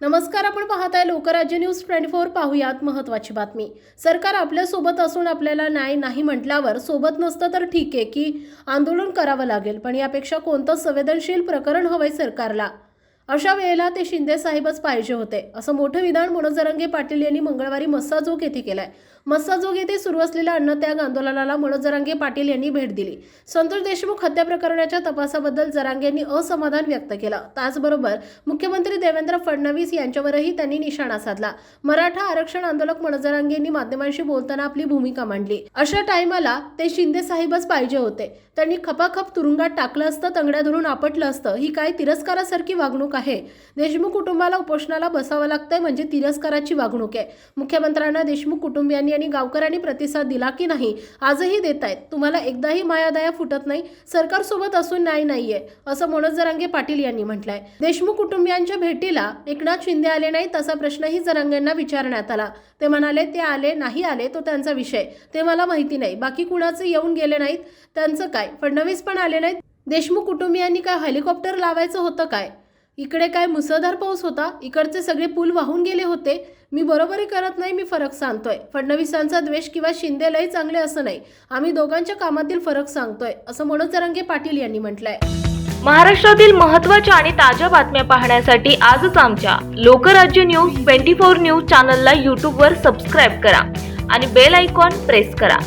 नमस्कार आपण पाहताय लोकराज्य न्यूज ट्वेंटी फोर पाहूयात महत्वाची बातमी. सरकार आपल्यासोबत असून आपल्याला न्याय नाही म्हटल्यावर सोबत नसतं तर ठीक आहे की आंदोलन करावं लागेल पण यापेक्षा कोणतं संवेदनशील प्रकरण हवंय सरकारला? अशा वेळेला ते शिंदे साहेबच पाहिजे होते. असं मोठं विधान मनोज जरांगे पाटील यांनी मंगळवारी मस्साजोग येथे केलंय. मस्साजोग येथे सुरू असलेल्या अन्नत्याग आंदोलनाला मनोज जरांगे पाटील यांनी भेट दिली. संतोष देशमुख हत्या प्रकरणाच्या तपासाबद्दल जरांगे यांनी असमाधान व्यक्त केलं. त्याचबरोबर मुख्यमंत्री देवेंद्र फडणवीस यांच्यावरही त्यांनी निशाणा साधला. मराठा आरक्षण आंदोलक मनोज जरांगे यांनी माध्यमांशी बोलताना आपली भूमिका मांडली. अशा टायमाला ते शिंदे साहेबच पाहिजे होते. त्यांनी खपाखप तुरुंगात टाकलं असतं तंगड्या धरून आपटलं असतं ही काय तिरस्कारासारखी वागणूक आहे? आहे. देशमुख कुटुंबाला उपोषणाला बसावं लागतंय म्हणजे तिरस्काराची वागणूक आहे. मुख्यमंत्र्यांना देशमुख कुटुंबियांनी आणि गावकऱ्यांनी प्रतिसाद दिला की नाही आजही देत आहेत तुम्हाला एकदाही मायादया फुटत नाही सरकारसोबत असून न्याय नाहीये असं मनोज जरांगे पाटील यांनी म्हटलंय. देशमुख कुटुंबियांच्या भेटीला एकनाथ शिंदे आले नाहीत असा प्रश्नही जरांगेंना विचारण्यात आला. ते म्हणाले ते आले नाही आले तो त्यांचा विषय. ते मला माहिती नाही. बाकी कुणाचे येऊन गेले नाहीत? त्यांचं काय? फडणवीस पण आले नाहीत? देशमुख कुटुंबियांनी काय हेलिकॉप्टर लावायचं होतं काय? इकडे काय मुसळधार पाऊस होता इकडचे सगळे पूल वाहून गेले होते. मी बरोबरी करत नाही मी फरक सांगतोय. फडणवीसांचा द्वेष किंवा शिंदे चांगले असं नाही. आम्ही दोघांच्या कामातील फरक सांगतोय असं मनोज जरांगे पाटील यांनी म्हटलंय. महाराष्ट्रातील महत्त्वाच्या आणि ताज्या बातम्या पाहण्यासाठी आजच आमच्या Lokrajya news twenty four news चॅनलला यूट्यूबवर सबस्क्राईब करा आणि बेल आयकॉन प्रेस करा.